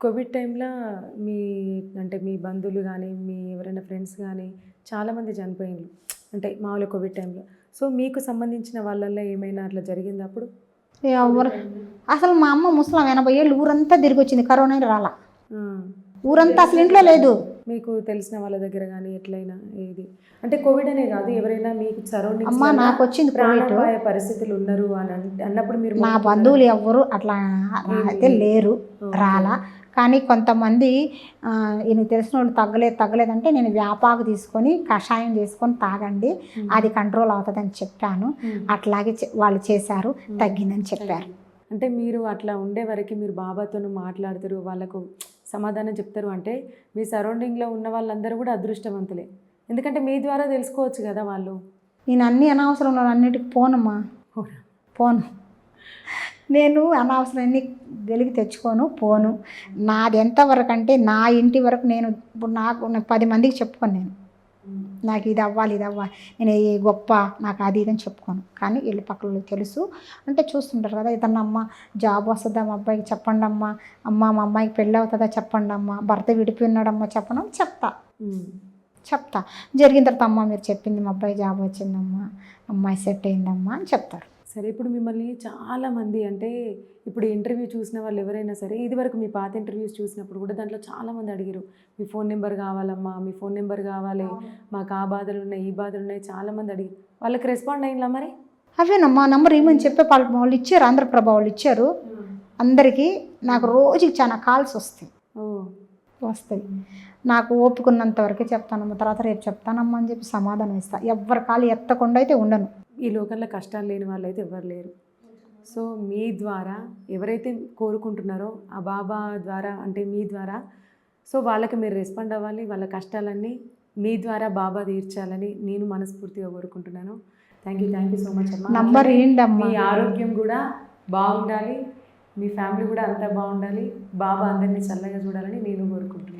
Covid టైంలో మీ అంటే మీ బంధువులు కానీ మీ ఎవరైనా ఫ్రెండ్స్ కానీ చాలామంది చనిపోయిండ్రు. అంటే మామూలుగా కోవిడ్ టైంలో సో మీకు సంబంధించిన వాళ్ళల్లో ఏమైనా అట్లా జరిగింది అప్పుడు? ఎవరు అసలు మా అమ్మ ముసలాం ఎనభై ఏళ్ళు ఊరంతా తిరిగి వచ్చింది. కరోనా రాలా. ఊరంతా అసలు ఇంట్లో లేదు. మీకు తెలిసిన వాళ్ళ దగ్గర కానీ ఎట్లయినా ఏది? అంటే కోవిడ్ అనే కాదు ఎవరైనా మీకు సరౌండింగ్స్ అమ్మ నాకు వచ్చింది ప్రాణాపాయ పరిస్థితులు ఉన్నారు అని అన్- అన్నప్పుడు మీరు నా బంధువులు ఎవ్వరు అట్లా అయితే లేరు. రాలా. కానీ కొంతమంది ఈయన తెలిసిన వాళ్ళు తగ్గలేదు తగ్గలేదంటే నేను వ్యాపాకు తీసుకొని కషాయం చేసుకొని తాగండి అది కంట్రోల్ అవుతుందని చెప్పాను. అట్లాగే వాళ్ళు చేశారు తగ్గిందని చెప్పారు. అంటే మీరు అట్లా ఉండే వరకు మీరు బాబాతో మాట్లాడతారు వాళ్ళకు సమాధానం చెప్తారు అంటే మీ సరౌండింగ్లో ఉన్న వాళ్ళందరూ కూడా అదృష్టవంతులే. ఎందుకంటే మీ ద్వారా తెలుసుకోవచ్చు కదా వాళ్ళు. నేను అన్ని అనవసరం అన్నిటికి పోనమ్మా. పోను. నేను అనవసరం అన్ని వెలిగి తెచ్చుకోను పోను. నాది ఎంతవరకు అంటే నా ఇంటి వరకు నేను ఇప్పుడు నాకు పది మందికి చెప్పుకోను నేను. నాకు ఇది అవ్వాలి ఇది అవ్వాలి. నేను ఏ గొప్ప నాకు అది ఇది అని చెప్పుకోను. కానీ వీళ్ళు పక్కన తెలుసు. అంటే చూస్తుంటారు కదా ఇతన్న అమ్మ జాబ్ వస్తుందా మా అబ్బాయికి చెప్పండి అమ్మా. అమ్మ మా అమ్మాయికి పెళ్ళి అవుతుందా చెప్పండి అమ్మా. భర్త విడిపోయినాడమ్మా చెప్పను చెప్తా. చెప్తా. జరిగిన తర్వాత అమ్మ మీరు చెప్పింది మా అబ్బాయి జాబ్ వచ్చిందమ్మా. అమ్మాయి సెట్ అయిందమ్మా అని చెప్తారు. సరే ఇప్పుడు మిమ్మల్ని చాలా మంది అంటే ఇప్పుడు ఇంటర్వ్యూ చూసిన వాళ్ళు ఎవరైనా సరే ఇదివరకు మీ పాత ఇంటర్వ్యూస్ చూసినప్పుడు కూడా దాంట్లో చాలా మంది అడిగారు మీ ఫోన్ నెంబర్ కావాలమ్మా మీ ఫోన్ నెంబర్ కావాలి మాకు ఆ బాధలు ఉన్నాయి ఈ బాధలు ఉన్నాయి చాలా మంది అడిగి వాళ్ళకి రెస్పాండ్ అయిందా మరి? అవేనమ్మా నంబర్ ఏమని చెప్పే వాళ్ళు వాళ్ళు ఇచ్చారు ఆంధ్రప్రభ వాళ్ళు ఇచ్చారు. అందరికీ నాకు రోజుకి చాలా కాల్స్ వస్తాయి. వస్తాయి. నాకు ఓపుకున్నంత వరకే చెప్తానమ్మా తర్వాత రేపు చెప్తానమ్మా అని చెప్పి సమాధానం ఇస్తా. ఎవరి కాలు ఎత్తకుండా అయితే ఉండను. ఈ లోకంలో కష్టాలు లేని వాళ్ళు అయితే ఎవరు లేరు. సో మీ ద్వారా ఎవరైతే కోరుకుంటున్నారో ఆ బాబా ద్వారా అంటే మీ ద్వారా సో వాళ్ళకి మీరు రెస్పాండ్ అవ్వాలి వాళ్ళ కష్టాలన్నీ మీ ద్వారా బాబా తీర్చాలని నేను మనస్ఫూర్తిగా కోరుకుంటున్నాను. Thank you thank you so much అమ్మా. నంబర్ ఏంటమ్మా మీ ఆరోగ్యం కూడా బాగుండాలి. మీ ఫ్యామిలీ కూడా అంతా బాగుండాలి. బాబా అందరినీ చల్లగా చూడాలని నేను కోరుకుంటున్నాను.